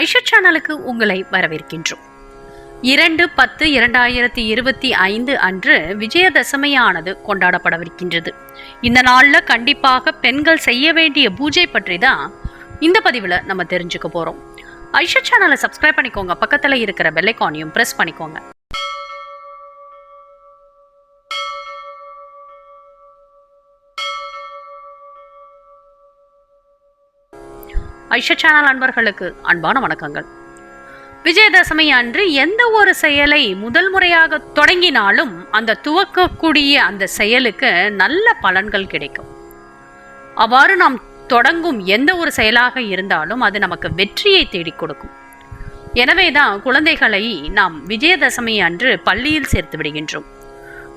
ஐஷா சேனலுக்கு உங்களை வரவேற்கின்றோம். இரண்டு பத்து இரண்டாயிரத்தி இருபத்தி ஐந்து அன்று விஜயதசமியானது கொண்டாடப்படவிருக்கின்றது. இந்த நாளில் கண்டிப்பாக பெண்கள் செய்ய வேண்டிய பூஜை பற்றி தான் இந்த பதிவில் நம்ம தெரிஞ்சுக்க போறோம். ஐஷா சேனலை சப்ஸ்கிரைப் பண்ணிக்கோங்க. பக்கத்துல இருக்கிற பெல்லைக்கானையும் பிரஸ் பண்ணிக்கோங்க. ஐஷா சேனல் அன்பர்களுக்கு அன்பான வணக்கங்கள். விஜயதசமி அன்று எந்த ஒரு செயலை முதல் முறையாக தொடங்கினாலும் அந்த துவக்கக்கூடிய அந்த செயலுக்கு நல்ல பலன்கள் கிடைக்கும். அவ்வாறு நாம் தொடங்கும் எந்த ஒரு செயலாக இருந்தாலும் அது நமக்கு வெற்றியை தேடிக் கொடுக்கும். எனவேதான் குழந்தைகளை நாம் விஜயதசமி அன்று பள்ளியில் சேர்த்து விடுகின்றோம்.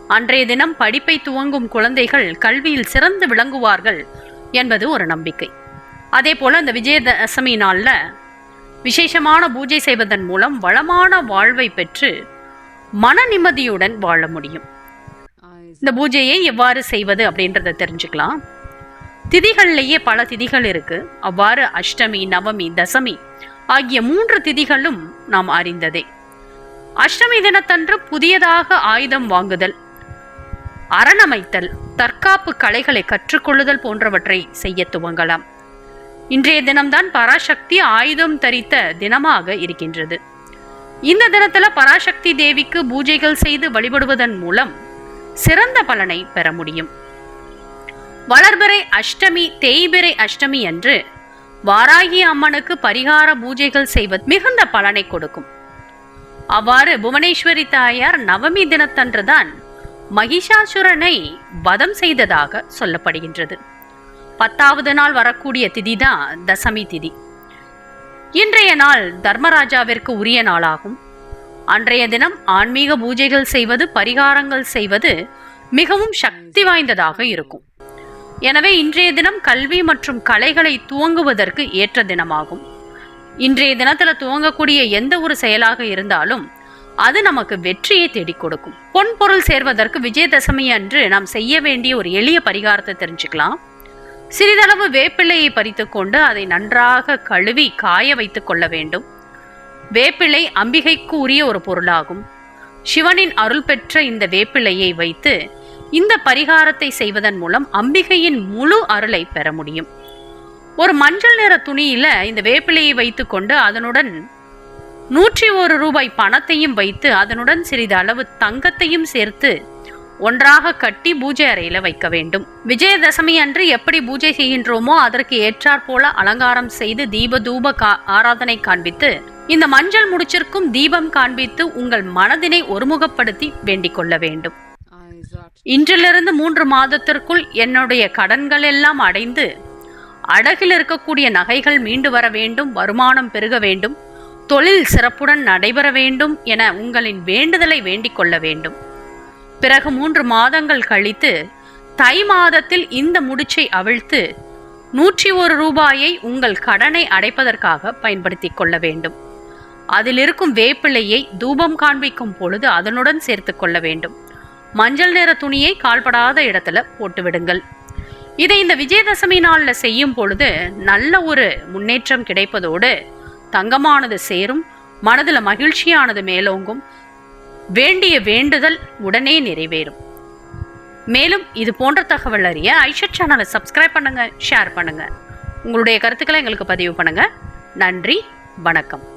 அன்றைய தினம் படிப்பை துவங்கும் குழந்தைகள் கல்வியில் சிறந்து விளங்குவார்கள் என்பது ஒரு நம்பிக்கை. அதே போல் அந்த விஜயதசமி நாளில் விசேஷமான பூஜை செய்வதன் மூலம் வளமான வாழ்வை பெற்று மன நிம்மதியுடன் வாழ முடியும். இந்த பூஜையை எவ்வாறு செய்வது அப்படின்றத தெரிஞ்சுக்கலாம். திதிகள்லேயே பல திதிகள் இருக்கு. அவ்வாறு அஷ்டமி நவமி தசமி ஆகிய மூன்று திதிகளும் நாம் அறிந்ததே. அஷ்டமி தினத்தன்று புதியதாக ஆயுதம் வாங்குதல் அரணமைத்தல் தற்காப்பு கலைகளை கற்றுக்கொள்ளுதல் போன்றவற்றை செய்ய துவங்கலாம். இன்றைய தினம்தான் பராசக்தி ஆயுதம் தரித்த தினமாக இருக்கின்றது. இந்த தினத்துல பராசக்தி தேவிக்கு பூஜைகள் செய்து வழிபடுவதன் மூலம் சிறந்த பலனை பெற முடியும். வளர்பிறை அஷ்டமி தேய்பிறை அஷ்டமி அன்று வாராகி அம்மனுக்கு பரிகார பூஜைகள் செய்வது மிகுந்த பலனை கொடுக்கும். அவ்வாறு புவனேஸ்வரி தாயார் நவமி தினத்தன்றுதான் மகிஷாசுரனை வதம் செய்ததாக சொல்லப்படுகின்றது. பத்தாவது நாள் வரக்கூடிய திதி தான் தசமி திதி. இன்றைய நாள் தர்மராஜாவிற்கு உரிய நாளாகும். அன்றைய தினம் ஆன்மீக பூஜைகள் செய்வது பரிகாரங்கள் செய்வது மிகவும் சக்தி வாய்ந்ததாக இருக்கும். எனவே இன்றைய தினம் கல்வி மற்றும் கலைகளை துவங்குவதற்கு ஏற்ற தினமாகும். இன்றைய தினத்தில் துவங்கக்கூடிய எந்த ஒரு செயலாக இருந்தாலும் அது நமக்கு வெற்றியை தேடிக் கொடுக்கும். பொன் பொருள் சேர்வதற்கு விஜயதசமி அன்று நாம் செய்ய வேண்டிய ஒரு எளிய பரிகாரத்தை தெரிஞ்சுக்கலாம். சிறிதளவு வேப்பிலையை பறித்து கொண்டு அதை நன்றாக கழுவி காய வைத்துக் கொள்ள வேண்டும். வேப்பிலை அம்பிகைக்கு உரிய ஒரு பொருளாகும். சிவனின் அருள் பெற்ற இந்த வேப்பிலையை வைத்து இந்த பரிகாரத்தை செய்வதன் மூலம் அம்பிகையின் முழு அருளை பெற முடியும். ஒரு மஞ்சள் நிற துணியில இந்த வேப்பிலையை வைத்துக்கொண்டு அதனுடன் நூற்றி ஒரு ரூபாய் பணத்தையும் வைத்து அதனுடன் சிறிது அளவு தங்கத்தையும் சேர்த்து ஒன்றாக கட்டி பூஜை அறையில வைக்க வேண்டும். விஜயதசமி அன்று எப்படி பூஜை செய்கின்றோமோ அதற்கு ஏற்றாற் போல அலங்காரம் செய்து தீப தூப கா- ஆராதனை காண்பித்து இந்த மஞ்சள் முடிச்சிற்கும் தீபம் காண்பித்து உங்கள் மனதினை ஒருமுகப்படுத்தி வேண்டிக் கொள்ள வேண்டும். இன்றிலிருந்து மூன்று மாதத்திற்குள் என்னுடைய கடன்கள் எல்லாம் அடைந்து அடகில் இருக்கக்கூடிய நகைகள் மீண்டு வர வேண்டும் வருமானம் பெருக வேண்டும் தொழில் சிறப்புடன் நடைபெற வேண்டும் என உங்களின் வேண்டுதலை வேண்டிக் கொள்ள வேண்டும். பிறகு மூன்று மாதங்கள் கழித்து தை மாதத்தில் இந்த முடிச்சை அவிழ்த்து நூற்றி ஒரு ரூபாயை உங்கள் கடனை அடைப்பதற்காக பயன்படுத்திக் கொள்ள வேண்டும். அதில் இருக்கும் வேப்பிலையை தூபம் காண்பிக்கும் பொழுது அதனுடன் சேர்த்து கொள்ள வேண்டும். மஞ்சள் நிற துணியை கால்படாத இடத்துல போட்டுவிடுங்கள். இதை இந்த விஜயதசமி நாளில் செய்யும் பொழுது நல்ல ஒரு முன்னேற்றம் கிடைப்பதோடு தங்கமானது சேரும் மனதில் மகிழ்ச்சியானது மேலோங்கும். வேண்டிய வேண்டுதல் உடனே நிறைவேறும். மேலும் இது போன்ற தகவல் அறிய ஐஷட் சேனலை சப்ஸ்கிரைப் பண்ணுங்கள் ஷேர் பண்ணுங்கள் உங்களுடைய கருத்துக்களை எங்களுக்கு பதிவு பண்ணுங்கள் நன்றி வணக்கம்.